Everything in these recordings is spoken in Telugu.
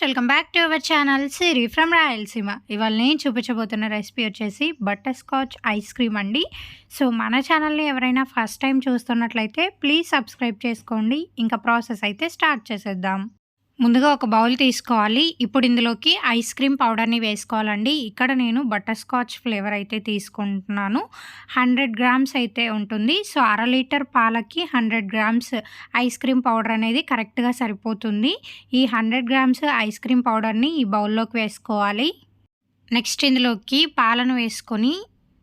Friends welcome back to our channel Siri from Rayalaseema ఇవాళ నేను చూపించబోతున్న రెసిపీ వచ్చేసి బటర్ స్కాచ్ ఐస్ క్రీమ్ అండి. సో మన ఛానల్ని ఎవరైనా ఫస్ట్ టైం చూస్తున్నట్లయితే ప్లీజ్ సబ్స్క్రైబ్ చేసుకోండి. ఇంకా ప్రాసెస్ అయితే స్టార్ట్ చేసేద్దాం. ముందుగా ఒక బౌల్ తీసుకోవాలి. ఇప్పుడు ఇందులోకి ఐస్ క్రీమ్ పౌడర్ని వేసుకోవాలండి. ఇక్కడ నేను బటర్ స్కాచ్ ఫ్లేవర్ అయితే తీసుకుంటున్నాను. హండ్రెడ్ గ్రామ్స్ అయితే ఉంటుంది. సో అర లీటర్ పాలకి hundred grams ice cream powder అనేది కరెక్ట్గా సరిపోతుంది. ఈ హండ్రెడ్ గ్రామ్స్ ఐస్ క్రీమ్ పౌడర్ని ఈ బౌల్లోకి వేసుకోవాలి. నెక్స్ట్ ఇందులోకి పాలను వేసుకొని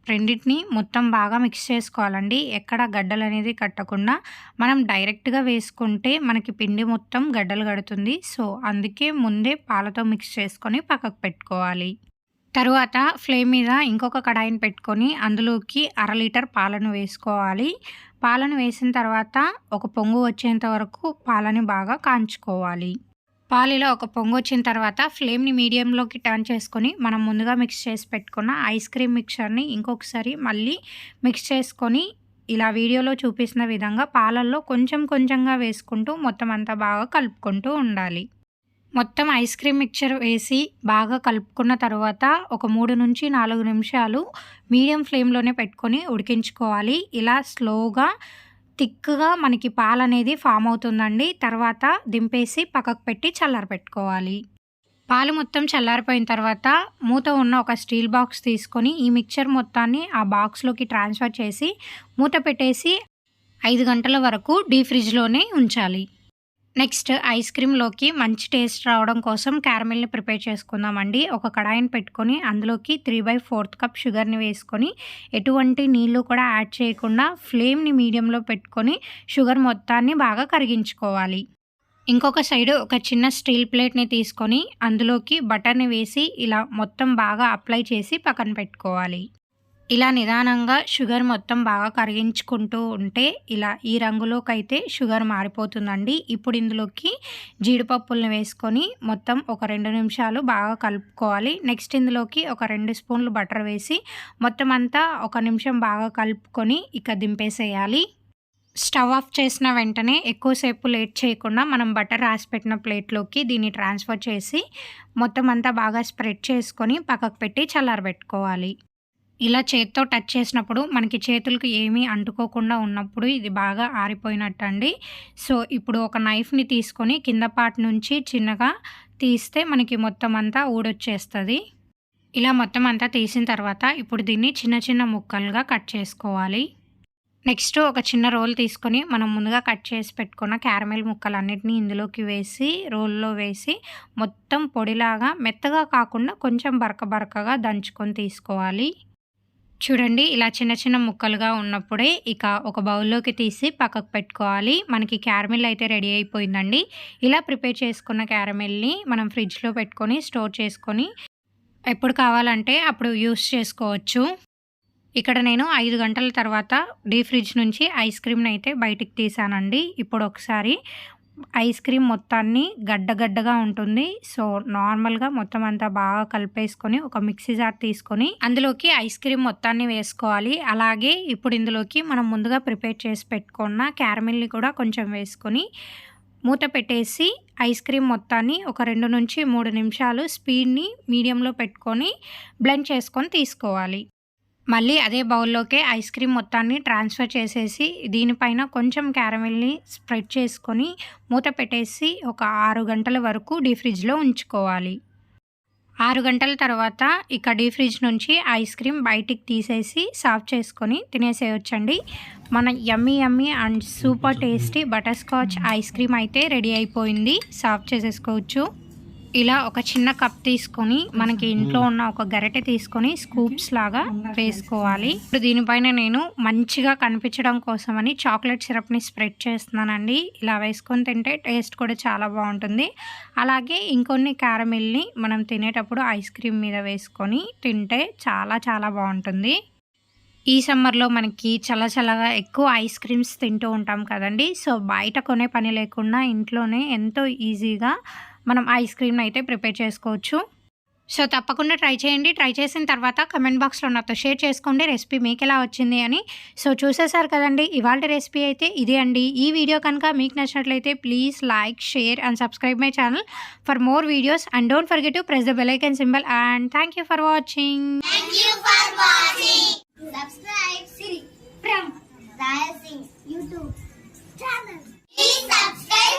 రెండింటిని మొత్తం బాగా మిక్స్ చేసుకోవాలండి. ఎక్కడ గడ్డలు అనేది కట్టకుండా మనం డైరెక్ట్గా వేసుకుంటే మనకి పిండి మొత్తం గడ్డలు కడుతుంది. సో అందుకే ముందే పాలతో మిక్స్ చేసుకొని పక్కకు పెట్టుకోవాలి. తరువాత ఫ్లేమ్ మీద ఇంకొక కడాయిని పెట్టుకొని అందులోకి అర లీటర్ పాలను వేసుకోవాలి. పాలను వేసిన తర్వాత ఒక పొంగు వచ్చేంత వరకు పాలని బాగా కాంచుకోవాలి. పాలిలో ఒక పొంగు వచ్చిన తర్వాత ఫ్లేమ్ని మీడియంలోకి టర్న్ చేసుకొని మనం ముందుగా మిక్స్ చేసి పెట్టుకున్న ఐస్ క్రీమ్ మిక్చర్ని ఇంకొకసారి మళ్ళీ మిక్స్ చేసుకొని ఇలా వీడియోలో చూపిస్తున్న విధంగా పాలల్లో కొంచెం కొంచెంగా వేసుకుంటూ మొత్తం అంతా బాగా కలుపుకుంటూ ఉండాలి. మొత్తం ఐస్ క్రీమ్ మిక్చర్ వేసి బాగా కలుపుకున్న తర్వాత ఒక మూడు నుంచి నాలుగు నిమిషాలు మీడియం ఫ్లేమ్లోనే పెట్టుకొని ఉడికించుకోవాలి. ఇలా స్లోగా థిక్గా మనకి పాలు అనేది ఫామ్ అవుతుందండి. తర్వాత దింపేసి పక్కకు పెట్టి చల్లారబెట్టుకోవాలి పాలు మొత్తం చల్లారిపోయిన తర్వాత మూత ఉన్న ఒక స్టీల్ బాక్స్ తీసుకొని ఈ మిక్చర్ మొత్తాన్ని ఆ బాక్స్లోకి ట్రాన్స్ఫర్ చేసి మూత పెట్టేసి ఐదు గంటల వరకు డీ ఫ్రిడ్జ్లోనే ఉంచాలి. నెక్స్ట్ ఐస్ క్రీమ్లోకి మంచి టేస్ట్ రావడం కోసం క్యారమిల్ని ప్రిపేర్ చేసుకుందామండి. ఒక కడాయిని పెట్టుకొని అందులోకి త్రీ బై ఫోర్త్ కప్ షుగర్ని వేసుకొని ఎటువంటి నీళ్ళు కూడా యాడ్ చేయకుండా ఫ్లేమ్ని మీడియంలో పెట్టుకొని షుగర్ మొత్తాన్ని బాగా కరిగించుకోవాలి. ఇంకొక సైడ్ ఒక చిన్న స్టీల్ ప్లేట్ని తీసుకొని అందులోకి బటర్ని వేసి ఇలా మొత్తం బాగా అప్లై చేసి పక్కన పెట్టుకోవాలి. ఇలా నిదానంగా షుగర్ మొత్తం బాగా కరిగించుకుంటూ ఉంటే ఇలా ఈ రంగులోకి అయితే షుగర్ మారిపోతుందండి. ఇప్పుడు ఇందులోకి జీడిపప్పులను వేసుకొని మొత్తం ఒక రెండు నిమిషాలు బాగా కలుపుకోవాలి. నెక్స్ట్ ఇందులోకి ఒక రెండు స్పూన్లు బటర్ వేసి మొత్తం అంతా ఒక నిమిషం బాగా కలుపుకొని ఇక దింపేసేయాలి. స్టవ్ ఆఫ్ చేసిన వెంటనే ఎక్కువసేపు లేట్ చేయకుండా మనం బటర్ రాసి పెట్టిన ప్లేట్లోకి దీన్ని ట్రాన్స్ఫర్ చేసి మొత్తం అంతా బాగా స్ప్రెడ్ చేసుకొని పక్కకు పెట్టి చల్లారబెట్టుకోవాలి. ఇలా చేత్తో టచ్ చేసినప్పుడు మనకి చేతులకు ఏమీ అంటుకోకుండా ఉన్నప్పుడు ఇది బాగా ఆరిపోయినట్టు అండి సో ఇప్పుడు ఒక నైఫ్ని తీసుకొని కింద పార్ట్ నుంచి చిన్నగా తీస్తే మనకి మొత్తం అంతా ఊడొచ్చేస్తుంది. ఇలా మొత్తం అంతా తీసిన తర్వాత ఇప్పుడు దీన్ని చిన్న చిన్న ముక్కలుగా కట్ చేసుకోవాలి. నెక్స్ట్ ఒక చిన్న రోల్ తీసుకొని మనం ముందుగా కట్ చేసి పెట్టుకున్న క్యారమెల్ ముక్కలన్నిటినీ ఇందులోకి వేసి రోల్లో వేసి మొత్తం పొడిలాగా మెత్తగా కాకుండా కొంచెం బరక బరకగా దంచుకొని తీసుకోవాలి. చూడండి ఇలా చిన్న చిన్న ముక్కలుగా ఉన్నప్పుడే ఇక ఒక బౌల్లోకి తీసి పక్కకు పెట్టుకోవాలి. మనకి క్యారమిల్ అయితే రెడీ అయిపోయిందండి. ఇలా ప్రిపేర్ చేసుకున్న క్యారమిల్ని మనం ఫ్రిడ్జ్లో పెట్టుకొని స్టోర్ చేసుకొని ఎప్పుడు కావాలంటే అప్పుడు యూస్ చేసుకోవచ్చు. ఇక్కడ నేను ఐదు గంటల తర్వాత డీ ఫ్రిడ్జ్ నుంచి ఐస్ క్రీమ్ని అయితే బయటికి తీసానండి. ఇప్పుడు ఒకసారి ఐస్ క్రీమ్ మొత్తాన్ని గడ్డగడ్డగా ఉంటుంది. సో నార్మల్గా మొత్తం అంతా బాగా కలిపేసుకొని ఒక మిక్సీ జార్ తీసుకొని అందులోకి ఐస్ క్రీమ్ మొత్తాన్ని వేసుకోవాలి. అలాగే ఇప్పుడు ఇందులోకి మనం ముందుగా ప్రిపేర్ చేసి పెట్టుకున్న క్యారమిల్ని కూడా కొంచెం వేసుకొని మూత పెట్టేసి ఐస్ క్రీమ్ మొత్తాన్ని ఒక రెండు నుంచి మూడు నిమిషాలు స్పీడ్ని మీడియంలో పెట్టుకొని బ్లెండ్ చేసుకొని తీసుకోవాలి. మళ్ళీ అదే బౌల్లోకే ఐస్ క్రీమ్ మొత్తాన్ని ట్రాన్స్ఫర్ చేసేసి దీనిపైన కొంచెం క్యారమెల్ని స్ప్రెడ్ చేసుకొని మూత పెట్టేసి ఒక ఆరు గంటల వరకు డీ ఫ్రిడ్జ్లో ఉంచుకోవాలి. ఆరు గంటల తర్వాత ఇక డీ ఫ్రిడ్జ్ నుంచి ఐస్ క్రీమ్ బయటికి తీసేసి సాఫ్ చేసుకొని తినేసేయొచ్చండి. మన yummy yummy and super tasty butterscotch ice cream అయితే రెడీ అయిపోయింది. సాఫ్ చేసేసుకోవచ్చు. ఇలా ఒక చిన్న కప్ తీసుకొని మనకి ఇంట్లో ఉన్న ఒక గరిటె తీసుకొని స్కూప్స్ లాగా వేసుకోవాలి. ఇప్పుడు దీనిపైన నేను మంచిగా కనిపించడం కోసమని చాక్లెట్ సిరప్ని స్ప్రెడ్ చేస్తున్నానండి. ఇలా వేసుకొని తింటే టేస్ట్ కూడా చాలా బాగుంటుంది. అలాగే ఇంకొన్ని క్యారమిల్ని మనం తినేటప్పుడు ఐస్ క్రీమ్ మీద వేసుకొని తింటే చాలా చాలా బాగుంటుంది. ఈ సమ్మర్లో మనకి చల్ల చల్లగా ఎక్కువ ఐస్ క్రీమ్స్ తింటూ ఉంటాం కదండి. సో బయట కొనే పని లేకుండా ఇంట్లోనే ఎంతో ఈజీగా మనం ఐస్ క్రీమ్ని అయితే ప్రిపేర్ చేసుకోవచ్చు. సో తప్పకుండా ట్రై చేయండి. ట్రై చేసిన తర్వాత కమెంట్ బాక్స్లో నాతో షేర్ చేసుకోండి. రెసిపీ మీకు ఎలా వచ్చింది అని. సో చూసేసారు కదండి. ఇవాళ రెసిపీ అయితే ఇదే అండి. ఈ వీడియో కనుక మీకు నచ్చినట్లయితే please like share and subscribe my channel for more videos. And don't forget to press the bell icon symbol. And thank you for watching. YouTube channel. Please subscribe